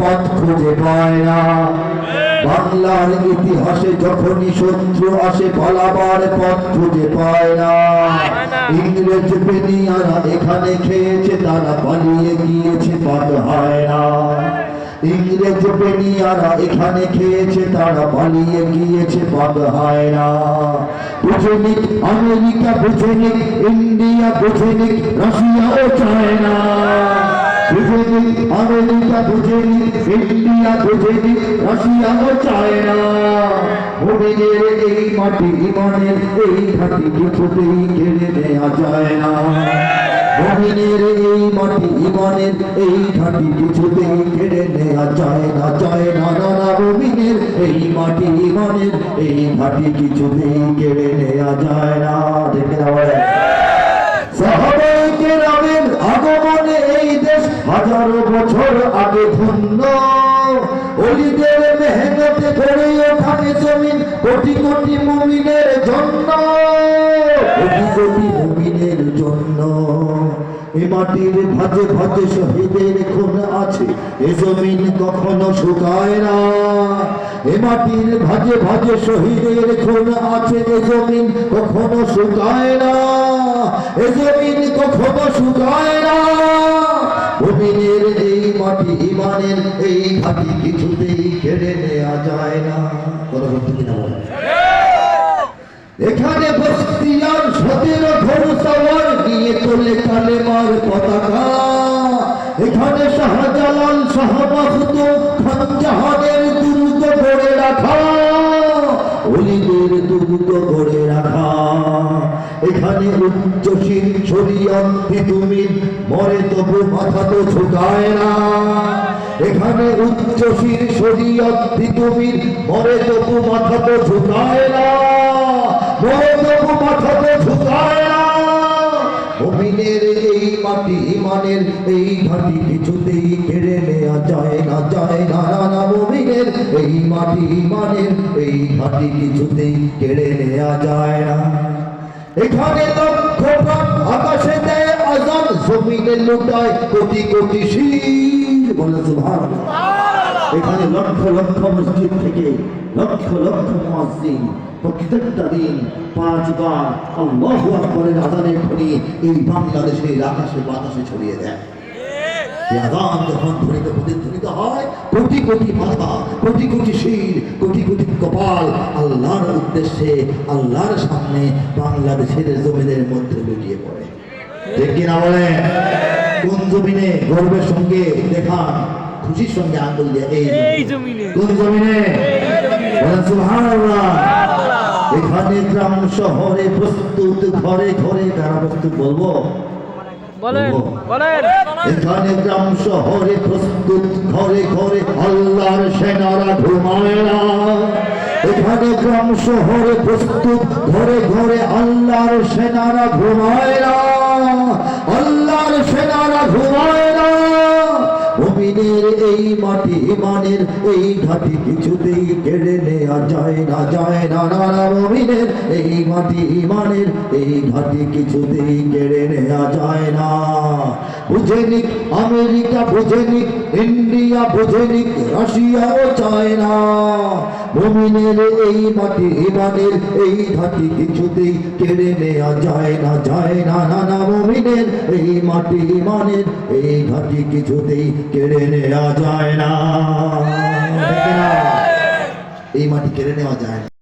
পথ খুঁজে পায় না। বাংলার ইতিহাসে যখনই শত্রু আসে পথ খুঁজে পায় না। ইংরেজ বেনিয়ারা এখানে খেয়েছে, তারা পালিয়ে গিয়েছে হয় না। ইংরেজ বেনিয়ারা এখানে খেয়েছে, তারা পালিয়ে গিয়েছে পথ হয় না। বুঝেনি আমেরিকা বুঝেনি ইন্ডিয়া বুঝেনি রাশিয়াও চায় না বুঝেনি আমেরিকা বুঝেনি, ইন্ডিয়া বুঝেনি রাশিয়াও চায় না মোদিনের এই মাটি, ইমানের এই ঘাটি কিছুতেই কেড়ে নেওয়া যায় না। এই মাটি, ইমানের এই ঘাটি কিছুতেই কেড়ে নেওয়া যায় না যায় না। এই মাটি, ইমানের এই ঘাটি কিছুতেই নেওয়া যায় না। বছর আগে ধন্য। অলিদের মেহনতে গড়ে ওঠানে জমিন, কোটি কোটি মুমিনের জন্য। কোটি কোটি মুমিনের জন্য। এ মাটির ভাজে ভাজে শহীদের খুন আছে, এ জমিন কখনো শুকায় না। এ মাটির ভাজে ভাজে শহীদের খুন আছে, এ জমিন কখনো শুকায় না। এ জমিন কখনো শুকায় না। ভূমিনের ইমানের এই ঘাটি কিছুতেই কেড়ে নেওয়া যায় না। কথা এখানে বস্তিয়ার সতেরো ঘোর সওয়ার নিয়ে তোলে কালেমার পতাকা। এখানে শাহজালাল শাহ মাহতুম খান জাহানের দুর্গ গড়ে রাখা। অলিদের দুর্গ গড়ে রাখা। এখানে উচ্চশীল শরীয়ত তুমি মরে তবু মাথা তো ঝুঁকায় না। এখানে উচ্চশীল শরীয়ত তুমি মরে তবু মাথা তো ঝুঁকায় না, মরে তবু মাথা তো ঝুঁকায় না। মুমিনের এই মাটি, ইমানের এই ঘাটি কিছুতেই কেড়ে নেওয়া যায় না যায় না। না মুমিনের এই মাটি, ইমানের এই ঘাটি কিছুতেই কেড়ে নেওয়া যায় না। এখানে লক্ষ আজান, জমিনে লুটায় কোটি কোটি শীল বলে সুবহানাল্লাহ এখানে লক্ষ লক্ষ মসজিদ থেকে লক্ষ লক্ষ মুয়াজ্জিন প্রত্যেকটা দিন পাঁচবার আল্লাহু আকবরের ধ্বনি এই আকাশে বাতাসে ছড়িয়ে দেয়। আজান যখন ধ্বনিত প্রতিধ্বনিত হয়, কোটি কোটি মাথা কোটি কোটি কোটি কোটি কপাল আল্লাহর উদ্দেশ্যে, আল্লাহর সামনে বাংলাদেশের জমিনের মধ্যে লুটিয়ে পড়ে। ঠিক কিনা বলে কোন জমিনে গর্বের সঙ্গে দেখান খুশির সঙ্গে আঙ্গুল দিয়ে এই জমিনে? কোন জমিনে? সুবহানাল্লাহ। এখানে গ্রাম শহরে প্রস্তুত ঘরে ঘরে কারা প্রস্তুত বলব? এখানে গ্রাম শহরে প্রস্তুত ঘরে ঘরে আল্লাহর সেনারা ঘুমায় না। এখানে গ্রাম শহরে প্রস্তুত ঘরে ঘরে আল্লাহর সেনারা ঘুমায় না। আল্লাহর সেনারা ঘুমায় না মুমিনের এই মাটি, মনের এই ঘাটি কিছুতেই কেড়ে নেয়া যায় না যায় না। নানা মমিনের এই মাটি, মনের এই ঘাটি কিছুতেই কেড়ে নেওয়া যায় না। বুঝেনি আমেরিকা বুঝেনি ইন্ডিয়া বুঝেনি রাশিয়াও চায় না। মুমিনের এই মাটি ইমানের এই ঘাটি কিছুতেই কেড়ে নেওয়া যায় না যায় না না না মুমিনের এই মাটি ইমানের এই ঘাটি কিছুতেই কেড়ে নেওয়া যায় না। এই মাটি কেড়ে নেওয়া যায় না।